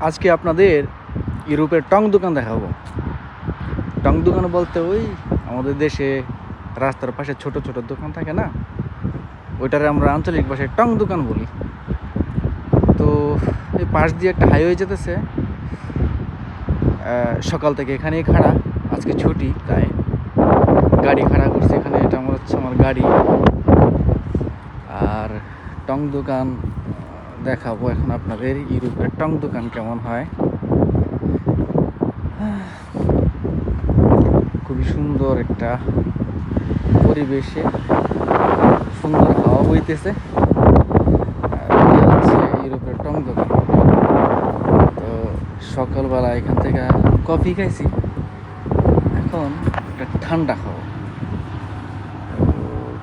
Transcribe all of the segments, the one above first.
আজকে আপনাদের ইউরোপের টং দোকান দেখাবো। টং দোকান বলতে ওই আমাদের দেশে রাস্তার পাশে ছোট ছোট দোকান থাকে না? ওইটারে আমরা আঞ্চলিক ভাষায় টং দোকান বলি। তো এই পাশ দিয়ে একটা হাইওয়ে যেতেছে সকাল থেকে এখানেই খাড়া, আজকে ছুটি, তাই গাড়ি খাড়া করছে এখানে, এটা আমার হচ্ছে আমার গাড়ি। আর টং দোকান দেখাবো এখন আপনাদের ইউরোপের টং দোকান কেমন হয়। খুবই সুন্দর একটা পরিবেশে সুন্দর হাওয়া বইতেছে। ইউরোপের টং দোকান। তো সকালবেলা এখান থেকে কফি খাইছি। এখন একটা ঠান্ডা খাব।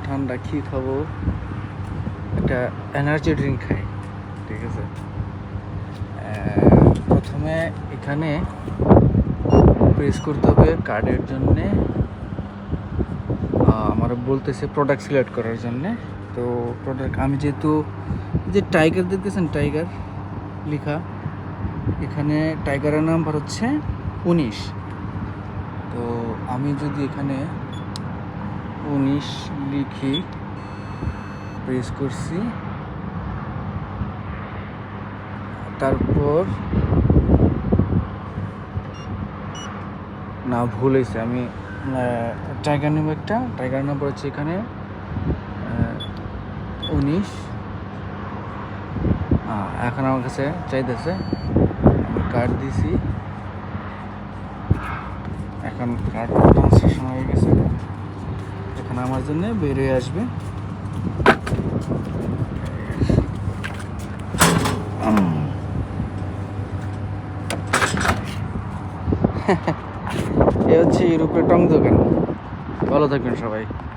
ঠান্ডা কি খাব? একটা এনার্জি ড্রিঙ্ক খাই। ঠিক আছে? প্রথমে এখানে প্রেস করতে হবে কার্ডের জন্যে। আমার বলতেছে প্রোডাক্ট সিলেক্ট করার জন্যে। তো প্রোডাক্ট আমি যেহেতু যে টাইগার দেখতেছেন টাইগার লেখা, এখানে টাইগারের নাম্বার হচ্ছে উনিশ। তো আমি যদি এখানে উনিশ লিখি প্রেস করছি। তারপর না, ভুল হয়েছে। আমি টাইগার নেব একটা। টাইগার নাম্বার হচ্ছে এখানে উনিশ। এখন আমার কাছে চাইতেছে কার্ড দিছি। এখন কার্ড ট্রান্সলেশন হয়ে গেছে। এখন আমার জন্য বেরিয়ে আসবে। হচ্ছে ইউরোপের টং দোকান। ভালো থাকবেন সবাই।